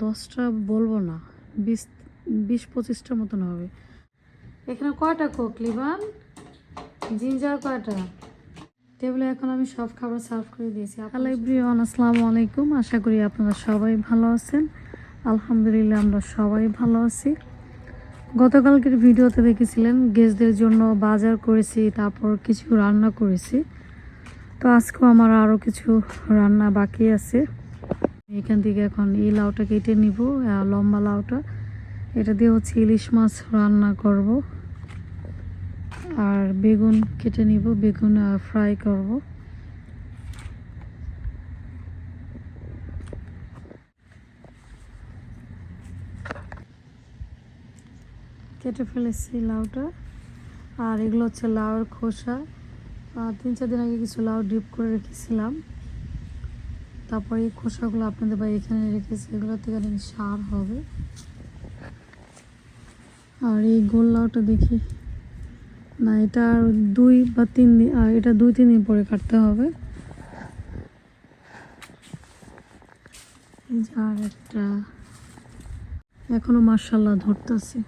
দশটা বলব না বিশ বিশ পঁচিশটার মতন হবে। এখানে কয়টা কোক লিবান জিঞ্জার কয়টা? টেবিলে এখন আমি সব খাবার সার্ভ করে দিয়েছি। হ্যালো এভরিওয়ান আসসালামু আলাইকুম। আশা করি আপনারা সবাই ভালো আছেন। আলহামদুলিল্লাহ আমরা সবাই ভালো আছি। গতকালকের ভিডিওতে দেখেছিলেন গেস্টদের জন্য বাজার করেছি তারপর কিছু রান্না করেছি। তো আজকেও আমার আরও কিছু রান্না বাকি আছে। এখান থেকে এখন এই লাউটা কেটে নিব লম্বা লাউটা। এটা দিয়ে হচ্ছে ইলিশ মাছ রান্না করব। আর বেগুন কেটে নিব, বেগুন ফ্রাই করব। কেটে ফেলেছি লাউটা। আর এগুলো হচ্ছে লাউয়ের খোসা। তিন চার দিন আগে কিছু লাউ ডিপ করে রেখেছিলাম। তারপর এই খোসাগুলো আপনাদের ভাই এখানে রেখেছি, এগুলো থেকে নাকি সার হবে। আর এই গোল লাউটা দেখি। না, এটা আর দুই বা তিন দিন, আর এটা দুই, তিন দিন পরে কাটতে হবে। আর একটা। এখনও মার্শাল্লাহ ধরতেছে।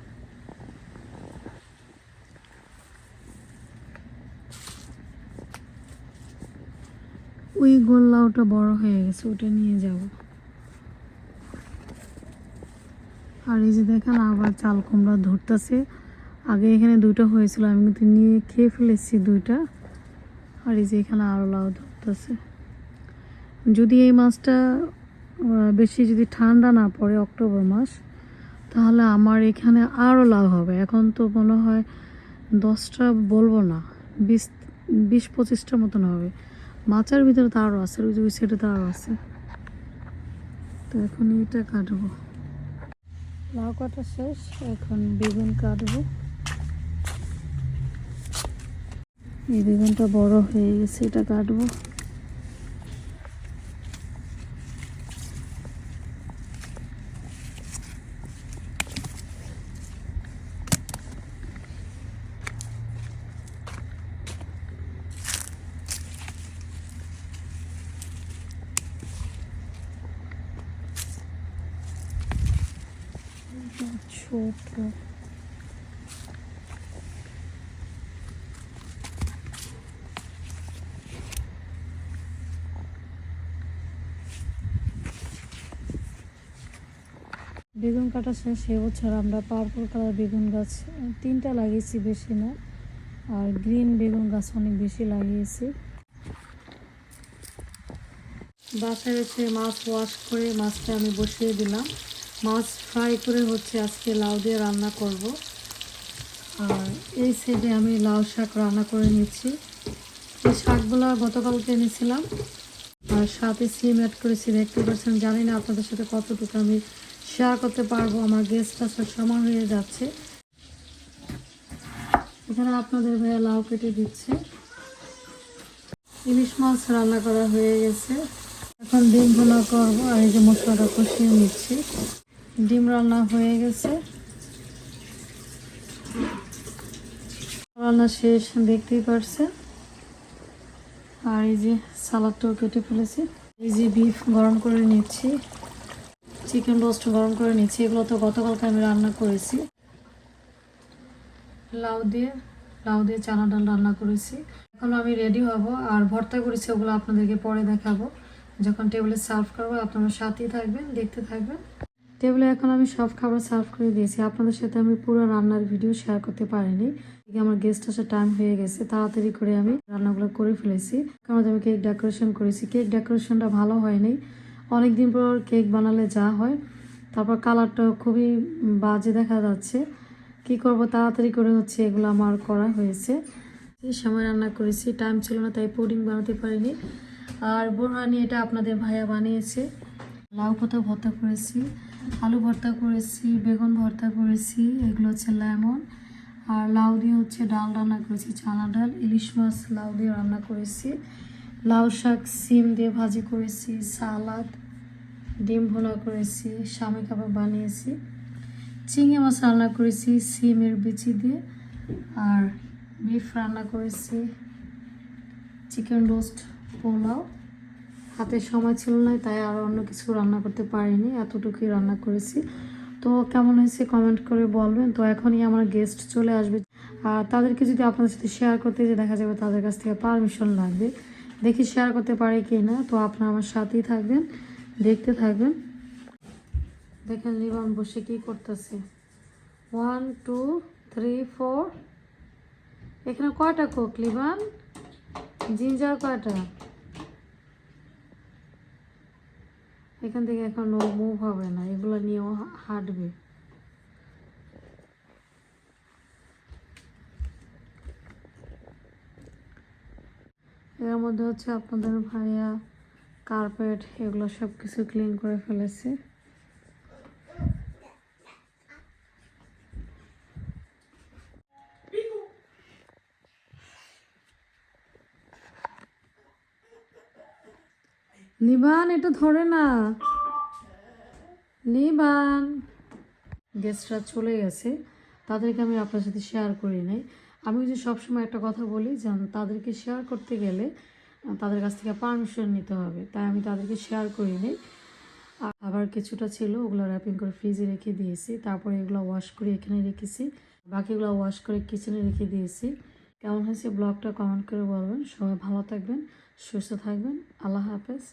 ওই গোল লাউটা বড় হয়ে গেছে, ওটা নিয়ে যাব। আর এই যে দেখেন আবার চাল কুমড়া ধরতেছে। আগে এখানে দুইটা হয়েছিল, আমি কিন্তু নিয়ে খেয়ে ফেলেছি দুইটা। আর এই যে এখানে আরও লাউ ধরতেছে। যদি এই মাছটা বেশি যদি ঠান্ডা না পড়ে অক্টোবর মাস, তাহলে আমার এখানে আরও লাভ হবে। এখন তো মনে হয় দশটা বলব না, বিশ বিশ পঁচিশটার মতন হবে। মাচার ভিতরে তো আরও আছে, ওই যে ওই সাইডে তো আছে। তো এখন এটা কাটবো। লাউ কাটা শেষ, এখন বেগুন কাটবো। এই বেগুনটা বড় হয়ে গেছে, এটা কাটবো। ছোট। বেগুন কাটা শেষ, এবছর আমরা পার্পল কালার বেগুন গাছ, তিনটা লাগিয়েছি বেশি না, আর গ্রিন বেগুন গাছ অনেক বেশি লাগিয়েছি। বাসায় হচ্ছে মাছ ওয়াশ করে মাছটা আমি বসিয়ে দিলাম। মাছ ফ্রাই করে হচ্ছে আজকে লাউ দিয়ে রান্না করব। আর এই সাইডে আমি লাউ শাক রান্না করে নিচ্ছি। এই শাকগুলো গতকালকে এনেছিলাম। আর সাথে সিম অ্যাড করেছি, দেখতে পাচ্ছেন, জানি না আপনাদের সাথে কতটুকু আমি শেয়ার করতে পারব। আমার গেস্ট আসার সময় হয়ে যাচ্ছে। এখানে আপনাদের ভাইয়া লাউ কেটে দিচ্ছে। ইলিশ মাছ রান্না করা হয়ে গেছে। এখন ডিম ভোনা করব আর এই যে মশলাটা কষিয়ে নিচ্ছি। ডিম রান্না হয়ে গেছে। রান্না শেষ, দেখতেই পারছেন। আর এই যে সালাদটাও কেটে ফেলেছি। এই যে বিফ গরম করে নিচ্ছি। চিকেন রোস্ট গরম করে নিচ্ছি। এগুলো তো গতকালকে আমি রান্না করেছি। লাউ দিয়ে লাউ দিয়ে চানা ডাল রান্না করেছি। এখন আমি রেডি হব আর ভর্তা করেছি ওগুলো আপনাদেরকে পরে দেখাবো। যখন টেবিলে সার্ভ করব, আপনারা সাথেই থাকবেন, দেখতে থাকবেন। টেবিলে এখন আমি সব খাবার সার্ভ করে দিয়েছি। আপনাদের সাথে আমি পুরো রান্নার ভিডিও শেয়ার করতে পারিনি। আমার গেস্ট আসার টাইম হয়ে গেছে। তাড়াতাড়ি করে আমি রান্নাগুলো করে ফেলেছি। কারণ আমি কেক ডেকোরেশন করেছি। কেক ডেকোরেশনটা ভালো হয়নি। অনেকদিন পর কেক বানালে যা হয়। তারপর কালারটা খুবই বাজে দেখা যাচ্ছে। কি করব তাড়াতাড়ি করে হচ্ছে এগুলো আমার করা হয়েছে। এই সময় রান্না করেছি। টাইম ছিল না, তাই পুডিং বানাতে পারিনি। আর বোরহানি এটা আপনাদের ভাইয়া বানিয়েছে। লাউ পাতা ভর্তা করেছি। আলু ভর্তা করেছি, বেগুন ভর্তা করেছি, এগুলো হচ্ছে লেমন। আর লাউ দিয়ে হচ্ছে ডাল রান্না করেছি, চানা ডাল, ইলিশ মাছ লাউ দিয়ে রান্না করেছি। লাউ শাক সিম দিয়ে ভাজি করেছি, সালাদ, ডিম ভোনা করেছি, স্বামী কাবাব বানিয়েছি। চিংড়ি মাছ রান্না করেছি, সিমের বিচি দিয়ে। আর বিফ রান্না করেছি, চিকেন রোস্ট পোলাও। হাতে সময় ছিল না, তাই আর অন্য কিছু রান্না করতে পারিনি, এতটুকুই রান্না করেছি। তো কেমন হয়েছে কমেন্ট করে বলবেন। তো এখনই আমার গেস্ট চলে আসবে। আর তাদেরকে যদি আপনাদের সাথে শেয়ার করতে যে দেখা যাবে তাদের কাছ থেকে পারমিশন লাগবে। দেখি শেয়ার করতে পারে কি না তো আপনারা আমার সাথেই থাকবেন, দেখতে থাকবেন। দেখেন লিবান বসে কি করতেছে। ওয়ান টু থ্রি ফোর এখানে কয়টা কোক লিবান জিঞ্জার কয়টা? এখান থেকে এখন ও মুভ হবে না, এগুলো নিয়েও ও হাঁটবে। এর মধ্যে হচ্ছে আপনাদের ভাইয়া কার্পেট এগুলো সব কিছু ক্লিন করে ফেলেছে। নিবান, এটা ধরে না। নিবান। গেস্টরা চলে গেছে। তাদেরকে আমি আপনার সাথে শেয়ার করি নাই। আমি যে সবসময় একটা কথা বলি, যে তাদেরকে শেয়ার করতে গেলে, তাদের কাছ থেকে পারমিশন নিতে হবে। তাই আমি তাদেরকে শেয়ার করি নাই। আবার কিছুটা ছিল, ওগুলো র্যাপিং করে ফ্রিজে রেখে দিয়েছি। তারপরে এগুলো ওয়াশ করে এখানে রেখেছি। বাকিগুলো ওয়াশ করে কিচেনে রেখে দিয়েছি। কেমন হয়েছে? ব্লগটা কমেন্ট করে বলবেন। সবাই ভালো থাকবেন, সুস্থ থাকবেন। আল্লাহ হাফেজ।